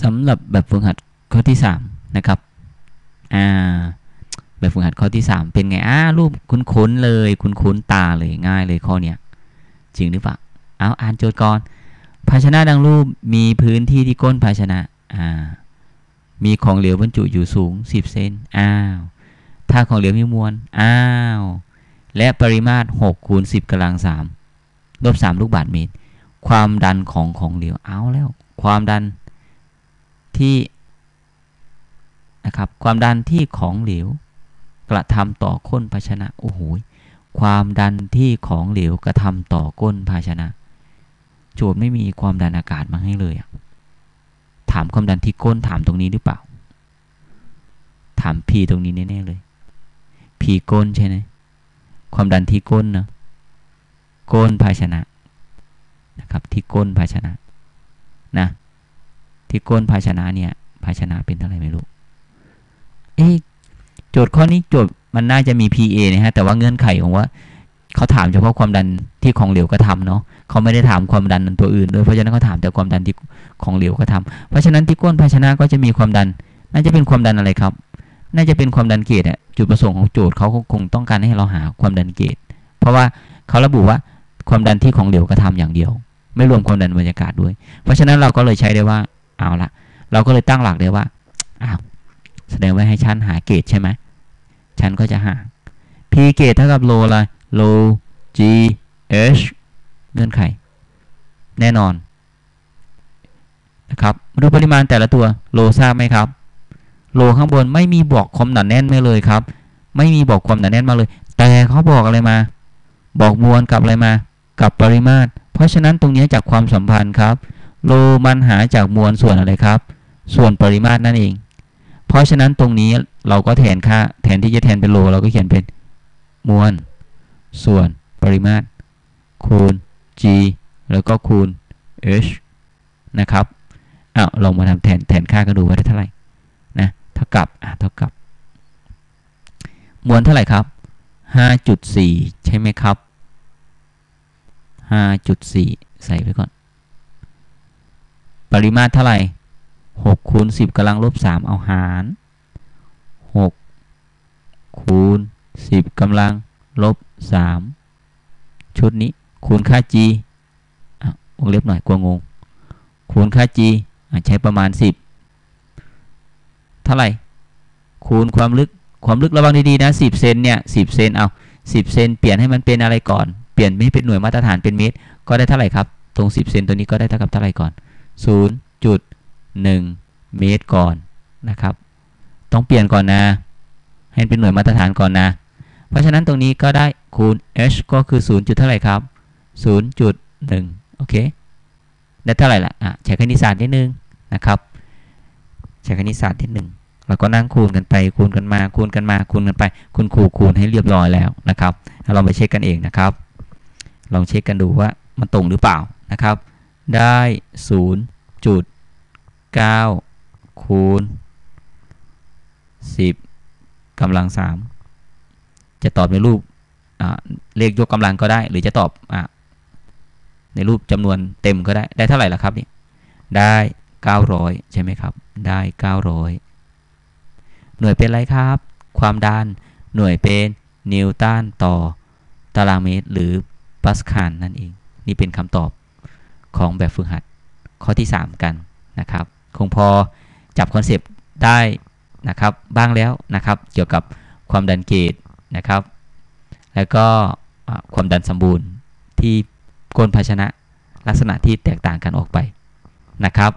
สำหรับแบบฝึกหัดข้อที่สามนะครับอ่าแบบฝึกหัดข้อที่สามเป็นไงอ่ารูปคุ้นๆเลยคุ้นๆตาเลยง่ายเลยข้อเนี้ยจริงหรือเปล่าเอาอ่านโจทย์ก่อน ภาชนะดังรูปมีพื้นที่ที่ก้นภาชนะอ่ามีของเหลวบรรจุอยู่สูง 10 เซนอ้าวถ้าของเหลวมีมวลอ้าวและปริมาตร6คูณ10กำลัง3ลบ3ลูกบาศก์เมตร ความดันของของเหลวเอาแล้ว ความดัน ที่นะครับความดันที่ของเหลวกระทำต่อก้นภาชนะโอ้โหความดันที่ของเหลวกระทำต่อก้นภาชนะ โจทย์ไม่มีความดันอากาศมาให้เลยอะถามความดันที่ก้นถามตรงนี้หรือเปล่า ถาม P ตรงนี้แน่ๆเลย P ก้นใช่ไหมความดันที่ก้นเนาะก้นภาชนะนะครับที่ก้นภาชนะนะ ที่ก้นภาชนะเนี่ย ภาชนะเป็นเท่าไหร่ไม่รู้ เอ๊โจทย์ข้อนี้โจทย์มันน่าจะมี PA นะฮะ แต่ว่าเงื่อนไขของว่าเขาถามเฉพาะความดันที่ของเหลวกระทำเนาะเขาไม่ได้ถามความดันตัวอื่นด้วยเพราะฉะนั้นเขาถามแต่ความดันที่ของเหลวกระทำเพราะฉะนั้นที่ก้นภาชนะก็จะมีความดัน น่าจะเป็นความดันอะไรครับ น่าจะเป็นความดันเกตอะจุดประสงค์ของโจทย์เขาคงต้องการให้เราหาความดันเกตเพราะว่าเขาระบุว่าความดันที่ของเหลวกระทำอย่างเดียว ไม่รวมความดันบรรยากาศด้วย เพราะฉะนั้นเราก็เลยใช้ได้ว่า เอาละเราก็เลยตั้งหลักได้ว่าอ้าวแสดงว่าให้ชั้นหาเกตใช่ไหมชั้นก็จะหา p เกตเท่ากับโลอะไรโล g h เงื่อนไข แน่นอนนะครับมาดูปริมาณแต่ละตัวโลทราบไหมครับ โลข้างบนไม่มีบอกความหนาแน่นไม่เลยครับ ไม่มีบอกความหนาแน่นมาเลย แต่เขาบอกอะไรมา บอกมวลกับอะไรมา กับปริมาตร เพราะฉะนั้นตรงนี้จากความสัมพันธ์ครับ โลมันหาจากมวลส่วนอะไรครับ ส่วนปริมาตรนั่นเอง เพราะฉะนั้นตรงนี้เราก็แทนค่าแทนที่จะแทนเป็นโลเราก็เขียนเป็นมวลส่วนปริมาตร คูณ g แล้วก็คูณ h นะครับอ้าวลองมาทำแทนแทนค่ากันดูว่าได้เท่าไหร่นะเท่ากับอะเท่ากับ มวลเท่าไหร่ครับ 5.4 ใช่ไหมครับ 5.4 ใส่ไว้ก่อน ปริมาตรเท่าไหร่6คูณ10กำลังลบ3เอาหาร6คูณ10กำลังลบ3ชุดนี้คูณค่า g วงเล็บหน่อยกลัวงง คูณค่า g ใช้ประมาณ 10 เท่าไหร่ คูณความลึกความลึกระวังดีๆนะ 10 เซนเนี่ย 10 เซนเอา 10 เซนเปลี่ยนให้มันเป็นอะไรก่อน เปลี่ยนไม่เป็นหน่วยมาตรฐานเป็นเมตร ก็ได้เท่าไหร่ครับ ตรง 10 เซนตัวนี้ก็ได้เท่ากับเท่าไหร่ก่อน 0.1 เมตรก่อนนะครับ ต้องเปลี่ยนก่อนนะ ให้เป็นหน่วยมาตรฐานก่อนนะ เพราะฉะนั้นตรงนี้ก็ได้คูณ h ก็คือ 0. จุดเท่าไหร่ครับ 0.1 โอเค ได้เท่าไหร่ละอะใช้คณิตศาสตร์นิดนึงนะครับ ใช้คณิตศาสตร์นิดนึงเราก็นั่งคูณกันไป คูณกันมา คูณกันมา คูณกันไป คุณครูคูณให้เรียบร้อยแล้วนะครับเราไปเช็คกันเองนะครับ ลองเช็คกันดูว่ามันตรงหรือเปล่านะครับ ได้ 0.9คูณ10กำลัง3จะตอบในรูปเลขยกกำลังก็ได้ หรือจะตอบอในรูปจำนวนเต็มก็ได้ ได้เท่าไหร่ล่ะครับนี่ได้ 900 ใช่ไหมครับ ได้ 900 หน่วยเป็นอะไรครับ ความดันหน่วยเป็นนิวตันต่อตารางเมตร หรือปาสคาลนั่นเอง นี่เป็นคำตอบของแบบฝึกหัด ข้อที่ 3 กันนะครับ คงพอจับคอนเซปต์ได้นะครับบ้างแล้วนะครับ เกี่ยวกับความดันเกตนะครับ แล้วก็ความดันสมบูรณ์ที่ก้นภาชนะลักษณะที่แตกต่างกันออกไปนะครับ